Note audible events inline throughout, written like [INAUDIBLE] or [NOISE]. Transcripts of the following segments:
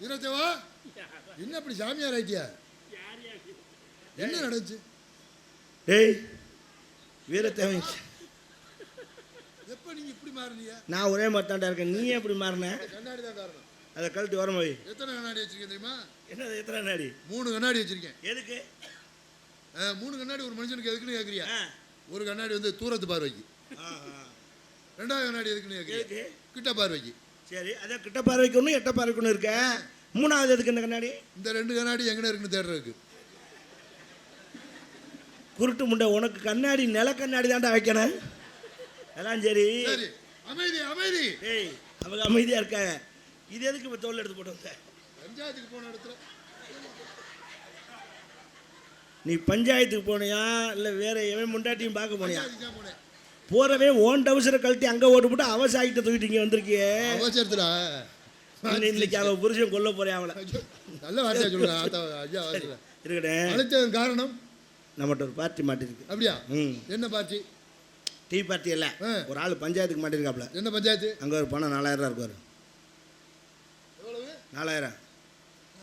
வீரத்தேவா என்ன இப்படி சாமியார் ஆயிட்டியா? என்ன நடந்துச்சு? டேய் வீரத்தேவன். எப்ப நீங்க இப்படி மாறினீங்க? நான் ஒரே மாதிரி தாண்டா இருக்கேன். நீ ஏன் இப்படி மாறின? கண்ணாடி தான் காரணம்? அதை கழட்டி வர போய் எத்தனை கண்ணாடி வச்சிருக்கேன் தெரியுமா? என்னது எத்தனை நாடி மூணு கண்ணாடி வச்சிருக்கேன். எதுக்கு? மூணு கண்ணாடி ஒரு மனுஷனுக்கு எதுக்குன்னு கேட்குறியா. ஒரு கண்ணாடி வந்து தூரத்து பார்வைக்கு. ரெண்டாவது கண்ணாடி எதுக்குன்னு கேட்குறியா கிட்ட பார்வைக்கு. சரி அதை கிட்ட பார்வைக்கு ஒன்று எட்ட பார்வைக்கு ஒன்று இருக்க. மூணாவது எதுக்கு இந்த கண்ணாடி? இந்த ரெண்டு கண்ணாடி எங்கன இருக்குன்னு தேடுறதுக்கு குருட்டு முண்டை உனக்கு கண்ணாடி நில கண்ணாடி தான்டா வைக்கணும். எல்லாம் சரி. அமைதி அமைதி. டேய் அவங்க அமைதியாக இருக்காங்க இது எதுக்கு இப்போ தோல் எடுத்து போட்டு வந்த? பஞ்சாயத்துக்கு போன இடத்துல. நீ பஞ்சாயத்துக்கு போனியா? இல்லை வேற எவன் முண்டாட்டியும் பார்க்க போனியா? போனேன். போறவே ஓன் டவுசரை கழட்டி அங்கே ஓட்டு போட்டு அவசாயிட்ட தூக்கிட்டு இங்கே வந்திருக்கியே. அவசரத்துல இன்னைக்கு அவன் புருஷன் கொல்ல போறேன் அவளை. நல்ல வார்த்தையா சொல்லுங்க. இருக்கட்டும். அழைத்ததன் காரணம்? நம்மகிட்ட ஒரு பார்ட்டி மாட்டிருக்கு. அப்படியா? என்ன பார்ட்டி? டீ பார்ட்டி இல்லை. ஒரு ஆள் பஞ்சாயத்துக்கு மாட்டிருக்காப்ல. என்ன பஞ்சாயத்து? அங்கே ஒரு பணம் நாலாயிரம் ரூபா எவ்வளவு? நாலாயிரம்.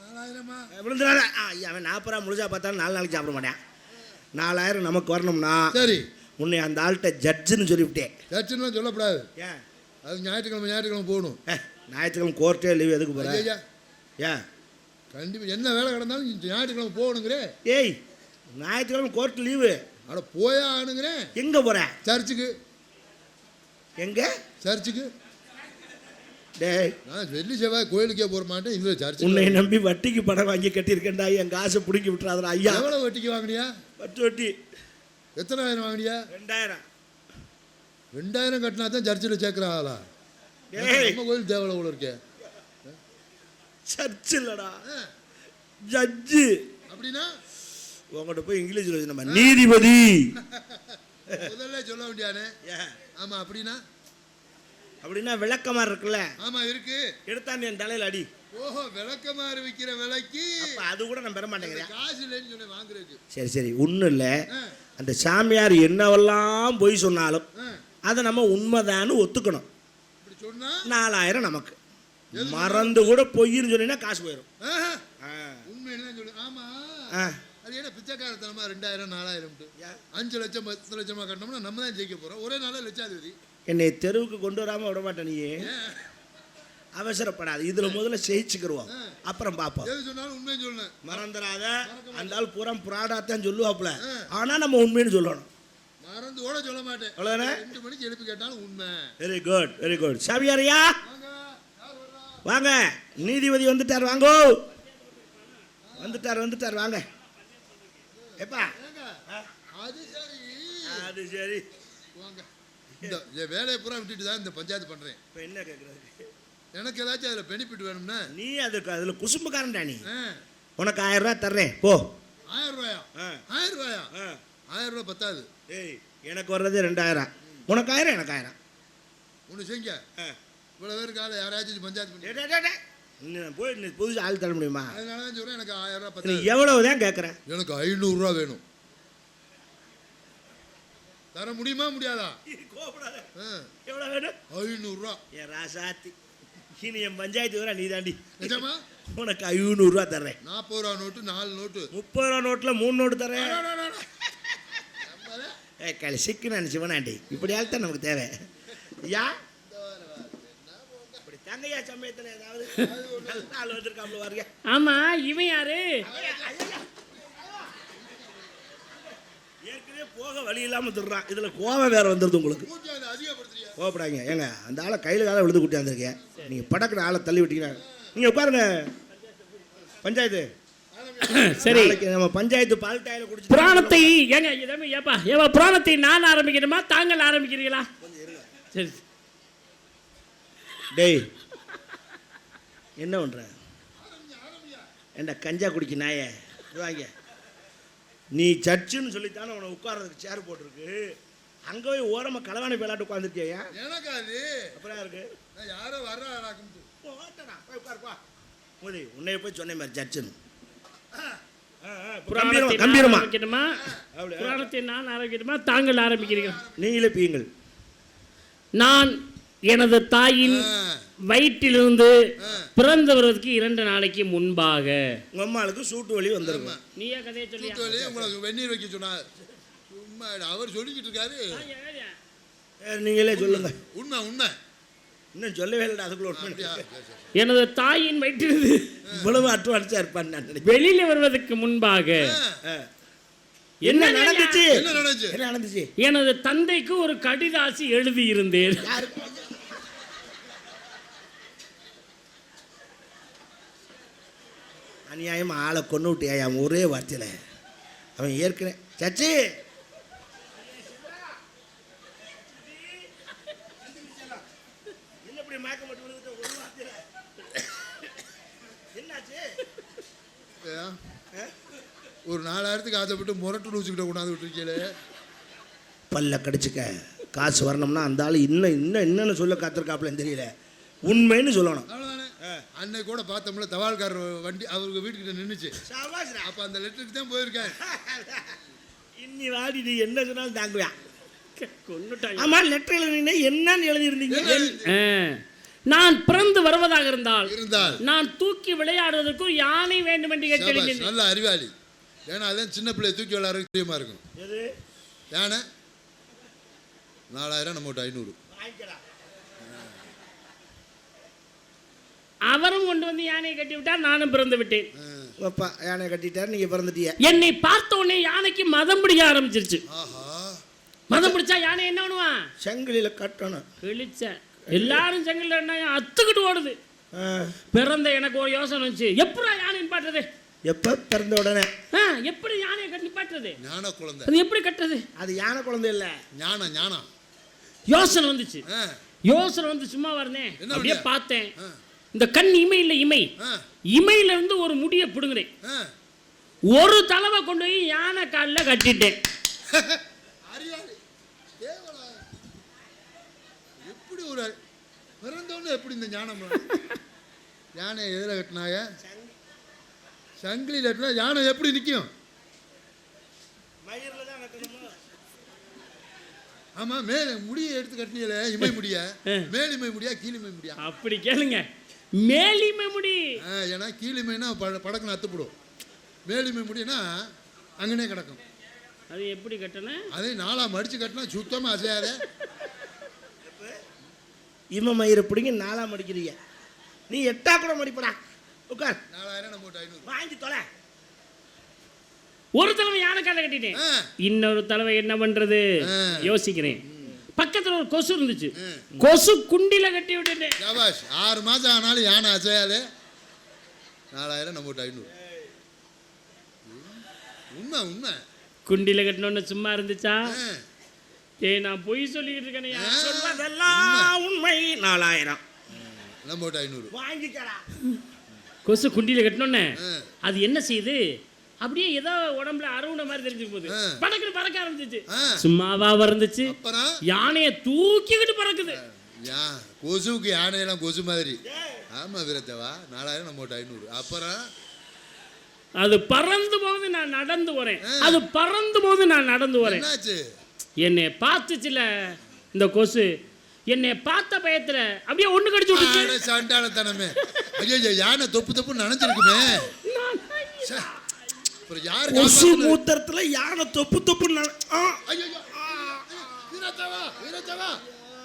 நாலாயிரமா? விழுந்துடாத அவன் நாற்பது ரூபா முழுசா பார்த்தாலும் நாலு நாளைக்கு சாப்பிட மாட்டேன். நாலாயிரம் நமக்கு வரணும்னா சரி. உன்னை அந்த ஆள்கிட்ட ஜட்ஜுன்னு சொல்லிவிட்டேன். சர்ச்சுன்னு சொல்லக்கூடாது ஏன்? அது ஞாயிற்றுக்கிழமை ஞாயிற்றுக்கிழமை போகணும். ஞாயிற்றுக்கிழமை கோர்ட்டே லீவ் எதுக்கு போகிற ஐயா ஏன் கண்டிப்பாக என்ன வேலை கிடந்தாலும் ஞாயிற்றுக்கிழமை போகணுங்கிறே. ஏய் ஞாயிற்றுக்கிழமை கோர்ட் லீவு அட போயா ஆனுங்கிறேன் எங்கே போகிற சர்ச்சுக்கு எங்கே? சர்ச்சுக்கு டேய். நான் வெள்ளி செவ்வாய் கோயிலுக்கே போக மாட்டேன் இதில் உன்னை சர்ச்சுக்கு நம்பி வட்டிக்கு பணம் வாங்கி கட்டியிருக்கேன்டா என் காசை பிடிக்கி விட்டுறாதடா ஐயா. எவ்வளோ வட்டிக்கு வாங்கினியா? வட்டி. வட்டி எத்தனாயிரம் வாங்கினியா? ரெண்டாயிரம். ரெண்டாயிரம் கட்டினா தான் சர்ச்சில் சேர்க்குற ஆளா? நம்ம கோயில் தேவலை உள்ள இருக்கே. சர்ச் இல்லடா. ஜட்ஜு. அப்படின்னா? உங்கள்கிட்ட போய் இங்கிலீஷில் வச்சு நம்ம நீதிபதி. முதல்ல சொல்ல வேண்டியானே? ஆமாம் அப்படின்னா? அப்படின்னா விளக்கமாக இருக்குல்ல? ஆமாம் இருக்கு. எடுத்தாந்து என் தலையில் அடி. ஓஹோ விளக்கமாறு விற்கிற விலைக்கு அது கூட நான் பெற மாட்டேங்கிறேன் காசு இல்லைன்னு சொன்னேன் வாங்குறதுக்கு. சரி சரி. ஒன்றும் இல்லை. அந்த சாமியார் என்னவெல்லாம் பொய் சொன்னாலும். அதை நம்ம உண்மைதான்னு ஒத்துக்கணும். நாலாயிரம் நமக்கு. மறந்து கூட பொய்ன்னு சொன்னீங்கன்னா காசு போயிடும் பிச்சைக்காரத்தனமா ரெண்டாயிரம் நாலாயிரம்? அஞ்சு லட்சம் பத்து லட்சமா கட்டினோம்னா நம்ம தான் ஜெயிக்க போறோம். ஒரே நாள லட்சாதிபதி. என்னை தெருவுக்கு கொண்டு வராமல் விட மாட்டேன் நீ? அவசரப்படாது. இதில் முதல்ல ஜெயிச்சுக்கிருவோம் அப்புறம் பார்ப்போம் எது சொன்னாலும் உண்மையை சொல்லணும் மறந்துடாத. அந்த ஆள் பூரா புராடாத்தான் சொல்லுவாப்புல. ஆ. ஆனால் நம்ம உண்மைன்னு சொல்லணும். மறந்து கூட சொல்ல மாட்டேன். அவ்வளோதானே ரெண்டு மணிக்கு எழுப்பி கேட்டாலும் உண்மை. வெரி குட் வெரி குட் சாமியாரையா வாங்க நீதிபதி வந்துட்டார் வாங்கோ. வந்துட்டார் வந்துட்டார் வாங்க. எப்பா அது சரி. அது சரி. வாங்க. இந்த வேலையை பூரா விட்டுட்டு தான் இந்த பஞ்சாயத்து பண்றேன். இப்போ என்ன கேட்குறது எனக்கு ஏதாச்சும் அதுல பெனிஃபிட் வேணும்னா? நீ அதுக்கு அதில் குசும்புக்காரன்டா நீ. உனக்கு ஆயிரம் ரூபாய் தர்றேன் போ. ஆயிரம் ரூபாயா ஆயிரம் ரூபாயா ஆயிரம் ரூபாய் பத்தாது. ஏய் எனக்கு வர்றது ரெண்டாயிரம். உனக்கு ஆயிரம் எனக்கு ஆயிரம். ஒன்று செய்யுங்க ஆ. இவ்வளோ பேருக்கு ஆளை யாராச்சும் பஞ்சாயத்து போய் புதுசு ஆள் தர முடியுமா? அதனால தான் சொல்கிறேன் எனக்கு ஆயிரம் ரூபாய் நீ பத்தாது. எவ்வளவு தான் கேட்குற எனக்கு ஐநூறுரூவா வேணும். தர முடியுமா முடியாதா? கோபப்படாத எவ்வளோ வேணும்? ஐநூறுரூவா. என் ராசாத்தி. இனி என் பஞ்சாயத்து வர நீ தாண்டி நிஜமா? உனக்கு ஐநூறுரூவா தர்றேன். நாற்பது ரூபா நோட்டு நாலு நோட்டு. முப்பது ரூபா நோட்டில் மூணு நோட்டு. நம்மளே ஏ களி சிக்கு நான் சிவனாண்டி இப்படி ஆள் தான் நமக்கு தேவை. யா? இப்படி தங்கையா சமயத்தில் ஏதாவது ஆள் பாருங்க. ஆமா இவன் யாரு? ஏற்கனவே போக வழி இல்லாமல் திடுறான் இதில் கோவம் வேற வந்துடுது உங்களுக்கு. கோவப்படாங்க ஏங்க அந்த ஆளை கையில் காலை விழுந்து கூட்டியாந்துருக்கேன் நீங்கள் படக்குற ஆளை தள்ளி விட்டீங்கன்னா நீங்கள் உட்காருங்க. பஞ்சாயத்து. [COUGHS] சரி. நம்ம பஞ்சாயத்து பால் டாயில குடிச்சு புராணத்தை ஏங்க ஏப்பா ஏப்பா புராணத்தை நான் ஆரம்பிக்கணுமா தாங்கள் ஆரம்பிக்கிறீங்களா சரி. டேய் என்ன பண்ற? ஏண்டா கஞ்சா குடிக்க நாயே? வாங்க. நீ சர்ச்சுன்னு சொல்லித்தானே உன உட்கார்றதுக்கு சேர் போட்டிருக்கு. அங்கே போய் ஓரமாக களவாணி விளையாட்டு உட்காந்துருக்கியா எனக்கு அது. அப்புறம் இருக்கு? யாரோ வர்றா மோதி உன்னைய போய் சொன்னேன் மாதிரி கம்பீரமா நான் கம்பீரமா. ஆரம்பிக்கணுமா அப்படி. புராணத்தை நான் ஆரம்பிக்கணுமா தாங்கள் ஆரம்பிக்கிறீங்க நீங்களே பீங்கள் நான் எனது தாயின் வயிற்றிலிருந்து பிறந்து வருவதற்கு இரண்டு நாளைக்கு முன்பாக. உங்க அம்மாளுக்கு சூட்டு வலி வந்திருக்கும். நீயே கதையை வலி உங்களுக்கு வெந்நீர் வைக்க சொன்னார். அவர் சொல்லிக்கிட்டு இருக்காரு. சரி, நீங்களே சொல்லுங்க. உண்மை உண்மை. இன்னும் சொல்லவே இல்லை அதுக்குள்ள உண்மை. எனது தாயின் வயிற்றிலிருந்து இவ்வளவு அட்வான்ஸா இருப்பான்னு நான் வெளியில வருவதற்கு முன்பாக நடந்துச்சு? என்ன நடந்துச்சு? என்ன நடந்துச்சு? எனது தந்தைக்கு ஒரு கடிதாசி எழுதி இருந்தேன் அநியாயம் ஆளை கொண்டு விட்டியா ஒரே வார்த்தையில். அவன் ஏற்கனவே சச்சி! இப்படி மயக்கம் போட்டு விழுந்துட்ட ஒரு வார்த்தையில? என்னாச்சு? ஒரு நாலாயிரத்துக்கு ஆசைப்பட்டு முரட்டு லூசுக்கிட்ட கொண்டாந்து விட்டுருக்கீங்களே. பல்ல கடிச்சுக்க காசு வரணும்னா அந்த ஆள் இன்னும் இன்னும் என்னன்னு சொல்ல காத்திருக்காப்புலன்னு தெரியல. உண்மைன்னு சொல்லணும். அன்னைக்கு கூட பார்த்தோம்ல தபால்காரர் வண்டி அவருக்கு வீட்டுக்கிட்ட நின்றுச்சு அப்போ அந்த லெட்டருக்கு தான் போயிருக்கேன். [LAUGHS] இன்னி வாடி நீ என்ன சொன்னாலும் தாங்குவேன். ஆமா லெட்டர் எழுதினீங்க என்னன்னு எழுதியிருந்தீங்க. நான் பிறந்து வருவதாக இருந்தால் இருந்தால். நான் தூக்கி விளையாடுவதற்கு ஒரு யானை வேண்டும் என்று கேட்டேன் நல்ல அறிவாளி. ஏன்னா அதான் சின்ன பிள்ளைய தூக்கி விளையாடுறதுக்கு பிரியமா இருக்கும்? எது? யானை? நாலாயிரம் நம்ம ஐநூறு. அவரும் கொண்டு வந்து யானையை கட்டி விட்டார் நானும் பிறந்து விட்டேன். அப்பா யானை கட்டிட்டாரு நீங்க பிறந்துட்டிய. என்னை பார்த்த உடனே யானைக்கு மதம் பிடிக்க ஆரம்பிச்சிருச்சு. ஆஹா. மதம் பிடிச்சா யானை என்ன பண்ணுவான்? சங்கிலியில கட்டணும். கிழிச்ச. எல்லாரும் செங்கல்ல என்ன அத்துக்கிட்டு ஓடுது. பிறந்த எனக்கு ஒரு யோசனை வந்துச்சு. எப்படா யானை நிப்பாட்டுறது? எப்ப? பிறந்த உடனே. எப்படி யானையை கட்டி நிப்பாட்டுறது? ஞான குழந்தை. அது எப்படி கட்டுறது? அது யானை குழந்தை இல்ல. ஞானம் ஞானம் யோசனை வந்துச்சு. யோசனை வந்து சும்மா வரனே. அப்படியே? பார்த்தேன். இந்த கண் இமை இல்லை இமை. இமையில இருந்து ஒரு முடியை பிடுங்குறேன். ஒரு தடவை கொண்டு போய் யானை காலில் கட்டிட்டேன் [LAUGHS] அறிவாளி கேவலா. எப்படி ஒரு பிறந்தோன்னு எப்படி இந்த ஞானம்? யானை எதில் கட்டினாய சங்கிலி கட்டினா யானை எப்படி நிற்கும் மயிரில் தான் கட்டணுமா? ஆமா மேல முடியை எடுத்து கட்டினீங்களே இமை முடிய. மேலிமை முடியா கீழிமை முடியா? அப்படி கேளுங்க. மேலிமை முடி. ஏன்னா கீழிமைனா பட படக்குன்னு அத்துப்படும். மேலிமை முடினா அங்கனே கிடக்கும். அது எப்படி கட்டணும்? அதே நாளா மடிச்சு கட்டினா சுத்தமா அசையாதே. இம மயிரை பிடிங்க நாலாம் மடிக்கிறீங்க நீ எட்டா கூட மடிப்படா உட்கார். வாங்கி தொலை. ஒரு தடவை யானை காலில் கட்டிட்டேன். இன்னொரு தடவை என்ன பண்றது. யோசிக்கிறேன். பக்கத்துல ஒரு கொசு இருந்துச்சு. கொசு குண்டில கட்டி விட்டுட்டேன். ஆறு மாசம் ஆனாலும் யானை அசையாதே. நாலாயிரம் நம்ம போட்டு ஐநூறு. உண்மை உண்மை. குண்டில கட்டினோன்னு சும்மா இருந்துச்சா? ஏய் நான் பொய் சொல்லிக்கிட்டு இருக்கேனையா ஆ. சொல்வதெல்லாம் உண்மை. நாலாயிரம். போட்டு ஐநூறு. வாங்கிக்கடா. கொசு குண்டில கட்டினோன்னே. அது என்ன செய்யுது அப்படியே ஏதோ உடம்புல அறுவடை மாதிரி தெரிஞ்சு போகுது. ஆ. பறக்குன்னு பறக்க ஆரம்பிச்சிச்சு. சும்மாவா அப்புறம்? யானையை தூக்கிக்கிட்டு பறக்குது. யா கொசுவுக்கு யானையெல்லாம் கொசு மாதிரி. ஆமா வீரத்தேவா. நாலாயிரம் நம்ம ஐநூறு. அப்புறம்? அது பறந்து போகுது நான் நடந்து வரேன். அது பறந்து போகுது நான் நடந்து வரேன் என்னை பார்த்துச்சுல இந்த கொசு. என்னை பார்த்த பயத்துல அப்படியே ஒண்ணு கடிச்சு விட்டுச்சு. சண்டாளத்தனமே. ஐயோ யானை தொப்பு தொப்பு நினைச்சிருக்குமே கொசு? மூத்திரத்துல யானை தொப்பு தொப்பு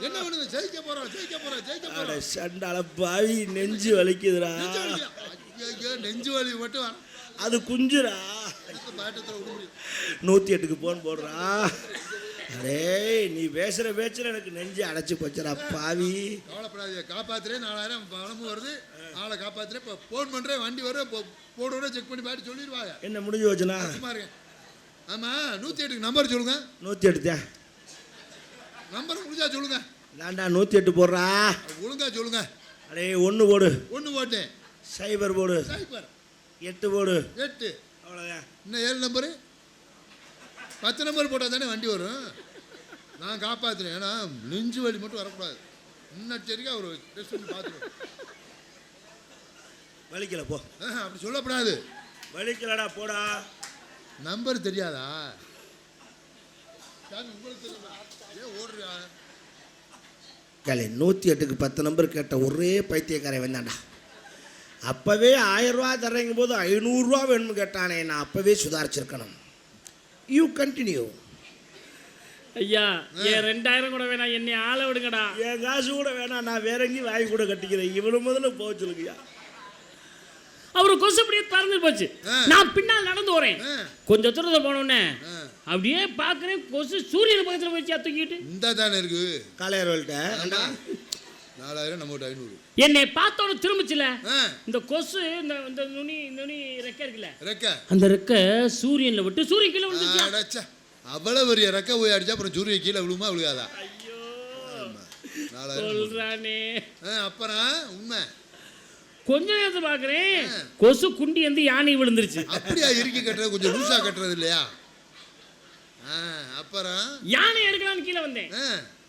என்ன பண்ணுது? ஜெயிக்க போறோம் ஜெயிக்க போறோம் ஜெயிக்க அட போறோம் சண்டால பாவி நெஞ்சு வலிக்குதுடா. நெஞ்சு வலிக்குதா? ஐயையோ, நெஞ்சு வலி மட்டும். அது முடியும் நூத்தி எட்டுக்கு போன் போடுறா. அடே நீ பேசுற பேச்சுல எனக்கு நெஞ்சு அடைச்சு போச்சுடா பாவி. கவலைப்படாதீங்க காப்பாத்துறேன். நாலாயிரம் பணமும் வருது. ஆளை காப்பாத்துறேன். இப்போ ஃபோன் பண்றேன் வண்டி வரும். இப்போ போடுவோட செக் பண்ணி பார்த்து சொல்லிடுவாங்க. என்ன முடிஞ்சு போச்சுனா சும்மா இருங்க ஆமா நூத்தி எட்டுக்கு நம்பர் சொல்லுங்க. நூத்தி எட்டுத்தேன் நம்பர் முடிஞ்சா சொல்லுங்க. நான்டா நூத்தி எட்டு போடுறா. ஒழுங்கா சொல்லுங்க. அடே ஒன்று போடு. ஒன்று போட்டேன். சைபர் போடு. சைபர் எட்டு போடு. எட்டு. அவ்வளோதான் இன்னும் ஏழு நம்பரு பத்து நம்பர் போட்டால் தானே வண்டி வரும்? நான் காப்பாற்றுறேன் ஏன்னா நெஞ்சு வலி மட்டும் வரக்கூடாது. முன்னெச்சரிக்கை ஒரு டெஸ்ட் பண்ணி பார்த்துருவோம் வலிக்கல போ. அப்படி சொல்லக்கூடாது வலிக்கலடா போடா. நம்பர் தெரியாதா? உங்களுக்கு தெரியுமா? ஏன் ஓடுறியா? கேளு நூற்றி எட்டுக்கு பத்து நம்பர் கேட்ட ஒரே பைத்தியக்காரன் வந்தான்டா அப்போவே ஆயிரரூவா தர்றேங்கும் போது ஐநூறுரூவா வேணும்னு கேட்டானே நான் அப்போவே சுதாரிச்சிருக்கணும். யூ கண்டினியூ ஐயா என் ரெண்டாயிரம் கூட வேணாம் என்னை ஆள விடுங்கடா. என் காசு கூட வேணாம் நான் வேற எங்கேயும் வாங்கி கூட கட்டிக்கிறேன். இவ்வளோ முதல்ல போக சொல்லுங்கய்யா. அவரு கொசு அப்படியே பறந்து போச்சு. நான் பின்னால் நடந்து வரேன். கொஞ்சம் தூரத்தை போனோடனே. அப்படியே பார்க்குறேன் கொசு சூரியன் பக்கத்தில் போயிடுச்சு தூக்கிட்டு இந்த தானே இருக்கு. காளையர்கள்ட்ட நாலாயிரம் நம்மகிட்ட ஐநூறு. என்னை பார்த்தோன்னு திரும்பிச்சுல? இந்த கொசு இந்த இந்த நுனி நுனி ரெக்கை இருக்குல்ல? ரெக்க. அந்த ரெக்கை சூரியன்ல விட்டு சூரியன் கீழே விழுந்துச்சு அவ்வளவு பெரிய ரெக்க போய் அடிச்சா அப்புறம் சூரிய கீழே விழுமா விழுகாதா. சொல்றானே. அப்புறம் உண்மை. கொஞ்ச நேரத்தை பார்க்குறேன் கொசு குண்டி வந்து யானை விழுந்துருச்சு. அப்படியா இறுக்கி கட்டுறது? கொஞ்சம் லூசா கட்டுறது இல்லையா? அப்புறம்? யானை எடுக்கலாம்னு கீழே வந்தேன்.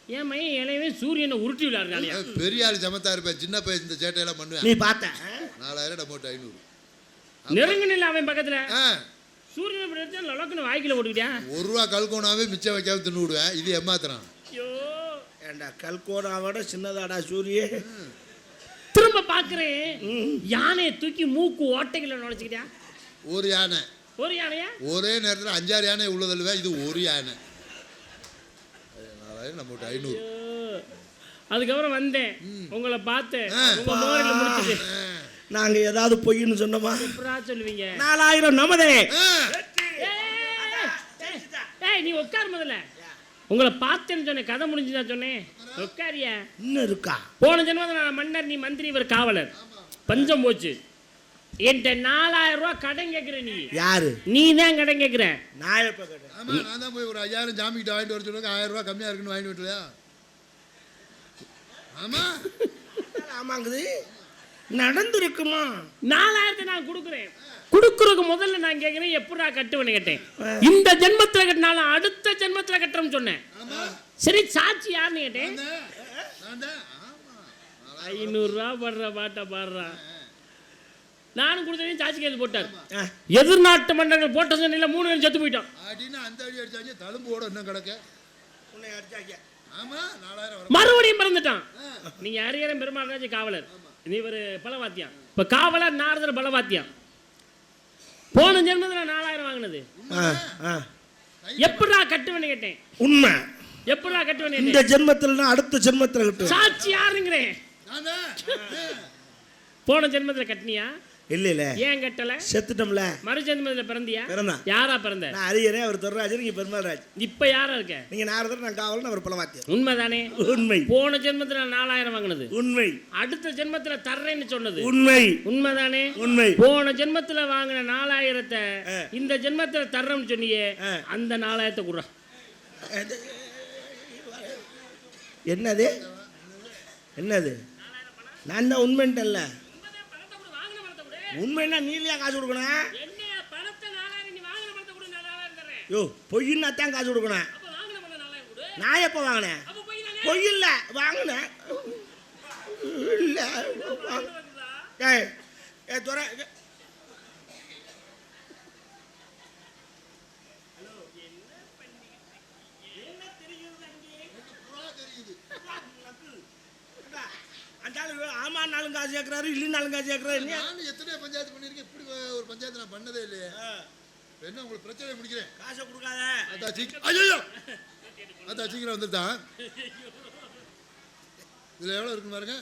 என் மையன் இலையவே சூரியனை உருட்டி விளையாடுறாங்க பெரிய ஆள் சமத்தா இருப்பேன் சின்ன பையன் இந்த சேட்டையெல்லாம் பண்ணுவேன். நீ பார்த்த? நாலாயிரம் நம்மகிட்ட ஐநூறு. நெருங்கினில்ல அவன் பக்கத்துல. ஆ. சூரியனை இப்படி எடுத்து லொலக்குன்னு வாய்க்கில போட்டுக்கிட்டான் ஒரு ரூபா கல்கோனாவே மிச்சம் வைக்காம தின்னு விடுவேன் இது ஏமாத்துறான். ஐயோ. ஏண்டா கல்கோனாவோட சின்னதாடா சூரிய. திரும்ப பார்க்குறேன் யானையை தூக்கி மூக்கு ஓட்டைகளை நுழைச்சிக்கிட்டான் ஒரு யானை. ஒரு யானையா? ஒரே நேரத்தில் அஞ்சாறு யானை உள்ளதில்ல இது ஒரு யானை. நம்மகிட்ட ஐநூறு. அதுக்கப்புறம் வந்தேன். உங்களை பார்த்தேன். உங்க மோரில் முடிச்சுட்டு. நாங்க ஏதாவது பொய்ன்னு சொன்னோமா? சொல்லுவீங்க? நாலாயிரம் நமதே. நீ உட்கார் முதல்ல. உங்களை பார்த்தேன்னு சொன்னேன். கதை முடிஞ்சுதான் சொன்னேன். உட்காரியா? இன்னும் இருக்கா? போன ஜென்மத்தில் நான் மன்னர் நீ மந்திரி இவர் காவலர். பஞ்சம் போச்சு. என்கிட்ட நாலாயிரம் ரூபாய் கடன் கேட்குற நீ. யாரு? நீ தான் கடன் கேட்குற நான் எப்ப கேட்டேன்? ஆமா நான் தான் போய் ஒரு ஐயாயிரம் ஜாமிக்கிட்ட வாங்கிட்டு வர சொல்லுவாங்க. ஆயிரம் ரூபாய் கம்மியா இருக்குன்னு வாங்கிட்டு வரலையா? ஆமா. ஆமாங்குது? நடந்திருக்குமா? நாலாயிரத்தை நான் கொடுக்குறேன். கொடுக்குறதுக்கு முதல்ல நான் கேட்குறேன் எப்படா கட்டுவேன்னு கேட்டேன். இந்த ஜென்மத்தில் கட்டினாலும் அடுத்த ஜென்மத்தில் கட்டுறோம்னு சொன்னேன். ஆமா. சரி சாட்சி யாருன்னு கேட்டேன்? ஐநூறுரூவா பாடுற பாட்டை பாடுறான் நானும் கொடுத்ததையும் சாட்சி கைது போட்டார். எதிர்நாட்டு மன்னர்கள் போட்ட சண்டையில் மூணு பேரும் செத்து போயிட்டோம் அப்படின்னு அந்த அடி அடிச்சாங்க தழும்போட இன்னும் கிடக்க. உன்னை அடிச்சாங்க. ஆமா நாலாயிரம் வரும். மறுபடியும் பிறந்துட்டான் நீங்க அரியரம் பெருமாள் காவலர். நீ ஒரு பலவாத்தியம் இப்ப காவலர் நாரதர் பலவாத்தியம் போன ஜென்மத்தில் நாலாயிரம் வாங்கினது. எப்படா கட்டுவேன்னு கேட்டேன். உண்மை. எப்படா கட்டுவேன்னு இந்த ஜென்மத்துல அடுத்த ஜென்மத்துல கட்டு சாட்சி யாருங்கிறேன். போன ஜென்மத்தில் கட்டினியா? இல்ல இல்ல. ஏன் கட்டல? செத்துட்டோம்ல. மறு ஜென்மத்தில் பிறந்தியா? பிறந்தான். யாரா பிறந்த? நான் அரியரே அவர் தொர்ராஜர் நீங்க பெருமாள்ராஜ் இப்ப யாரா இருக்க? நீங்க நாரதர் நான் காவலன் அவர் பலவாத்தியம் உண்மைதானே? உண்மை. போன ஜென்மத்துல நாலாயிரம் வாங்கினது. உண்மை. அடுத்த ஜென்மத்துல தர்றேன்னு சொன்னது. உண்மை. உண்மைதானே? உண்மை. போன ஜென்மத்துல வாங்கின நாலாயிரத்தை. இந்த ஜென்மத்துல தர்றோம்னு சொன்னியே. அந்த நாலாயிரத்தை குடுறா. என்னது? என்னது? நான் தான் உண்மைன்ட்டேன்ல உண்மைன்னா நீ இல்லையா காசு கொடுக்கணும் என்ன பணத்தை நாலாயிரம் நீ வாங்கின பணத்தை கொடு நான் நாலாயிரம் தர்றேன். யோ பொய்யின்னா தான் காசு கொடுக்கணும். அப்ப வாங்கின பணம் நாலாயிரம் கொடு. நான் எப்போ வாங்கினேன்? அப்ப போய் இல்லை வாங்கினேன். இல்லை ஏய் ஏ துறை ஆளு ஆமான்னாலும் காசு கேட்குறாரு காசு கேட்குறாரு என்ன நானும் எத்தனையோ பஞ்சாயத்து பண்ணியிருக்கேன் இப்படி ஒரு பஞ்சாயத்து நான் பண்ணதே இல்லையே. என்ன உங்களுக்கு பிரச்சனை முடிக்கிறேன்? காசை கொடுக்காத. அதான் சீக்கிரம் ஐயோ அதான் சீக்கிரம் வந்துட்டான். இதுல எவ்வளவு இருக்குன்னு பாருங்க.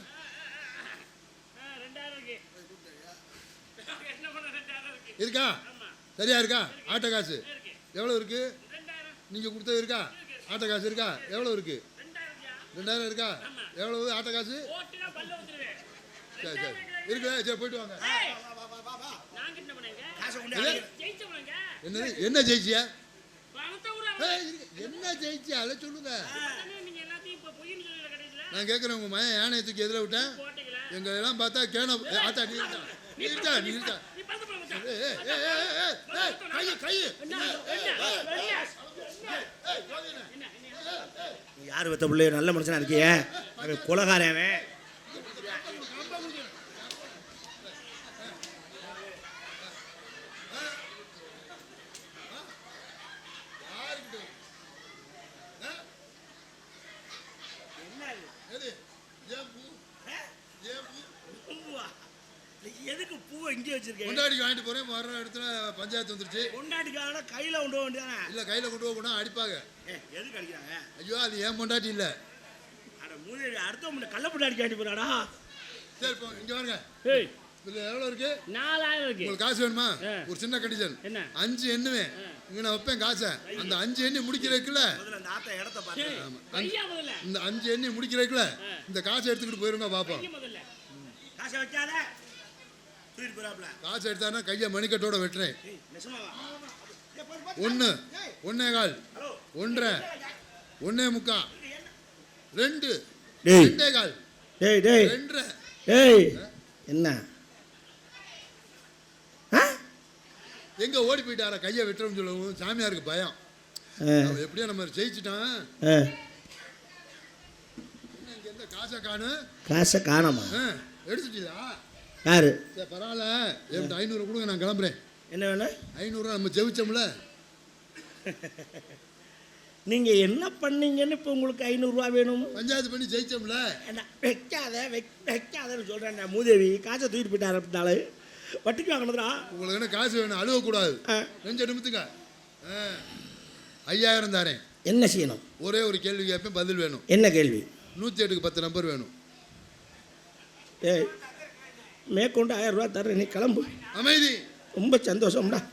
இருக்கு. இருக்கு? இருக்கா? சரியா இருக்கா? ஆட்டோ காசு. எவ்வளவு இருக்கு? நீங்க கொடுத்தது இருக்கா? ஆட்டோ காசு இருக்கா? எவ்வளவு இருக்கு? ரெண்டாயிரம் இருக்கா? எவ்வளவு? ஆட்டோ காசு? சரி சரி. இருக்குதா சரி போயிட்டு வாங்க என்ன என்ன ஜெயிச்சியா. என்ன ஜெயிச்சியா அதை சொல்லுங்க நான் கேட்குறேன் உங்க மயன் யானையை தூக்கி எதில் விட்டேன் எங்க எல்லாம் பார்த்தா கேன ஆத்தா நீ இருக்கா நீ இருக்கா நீ இருக்கா நீ பணத்தை போட மச்சான். ஏய், ஏய், ஏய், ஏய், ஏய், ஏய், கை கை யார் வெத்த பிள்ளைய நல்ல மனுஷனா இருக்கியே அவன் குலகாரன் அவன் எது இங்கே வச்சிருக்கேன். கொண்டாடிக்கு வாங்கிட்டு போறேன் வர இடத்துல பஞ்சாயத்து வந்துருச்சு. கொண்டாட்டிக்கான கையில் கொண்டு போக வேண்டியதானே? இல்ல கையில கொண்டு போக கூட அடிப்பாங்க. ஏ எதுக்கு அடிக்கிறாங்க? ஐயோ அது ஏன் பொண்டாட்டி இல்ல. அட மூதேவி அடுத்த முன்ன கள்ளப்பட்டு அடிக்க வேண்டி போறாடா. சரி இப்போ இங்க வாங்க ஏய். இதுல எவ்வளவு இருக்கு? நாலாயிரம் இருக்கு. உங்களுக்கு காசு வேணுமா. ஒரு சின்ன கண்டிஷன் என்ன? அஞ்சு எண்ணுவேன். இங்க நான் வைப்பேன் காசை. அந்த அஞ்சு எண்ணி முடிக்கிறதுக்குள்ள அந்த ஆத்த இடத்த முதல்ல. இந்த அஞ்சு எண்ணி முடிக்கிறதுக்குள்ள இந்த காசை எடுத்துக்கிட்டு போயிருங்க பாப்போம். காசை வைக்காத. காசு எடுத்தானா கையை மணிக்கட்டோட வெட்டுறேன். ஒன்று ஒன்னே கால் ஒன்றரை ஒன்னே முக்கா ரெண்டு டேய். ரெண்டே கால். டேய் டேய். ரெண்டரை. ஏய் என்ன? எங்க ஓடி போயிட்டாரா? கையை வெட்டுறோம்னு சொல்லவும் சாமியாருக்கு பயம். எப்படியோ நம்ம ஜெயிச்சிட்டான். காசை காணு? காசை காணோமா? எடுத்துட்டீங்களா? யாரு? சரி பரவாயில்ல. என்கிட்ட ஐநூறு கொடுங்க நான் கிளம்புறேன். என்ன வேணும் ஐநூறுரூவா நம்ம ஜெயிச்சோம்ல [LAUGHS] நீங்கள் என்ன பண்ணீங்கன்னு இப்போ உங்களுக்கு ஐநூறுரூவா வேணும். பஞ்சாயத்து பண்ணி ஜெயிச்சோம்ல. என்ன வைக்காத வைக் வைக்காதன்னு சொல்கிறேன் மூதேவி. காசை தூக்கிட்டு போயிட்டார் அப்படின்னாலே. வட்டிக்கு வாங்கினதுடா உங்களுக்கு என்ன காசு வேணும் அழுவக்கூடாது. நெஞ்ச நிமித்துங்க. ஐயாயிரம் தாரேன். என்ன செய்யணும்? ஒரே ஒரு கேள்வி கேட்பேன் பதில் வேணும். என்ன கேள்வி? நூற்றி எட்டுக்கு பத்து நம்பர் வேணும். ஏய் மேற்கொண்டு ஆயிரம் ரூபா தர்றேன். நீ கிளம்பு. அமைதி. ரொம்ப சந்தோஷம்டா.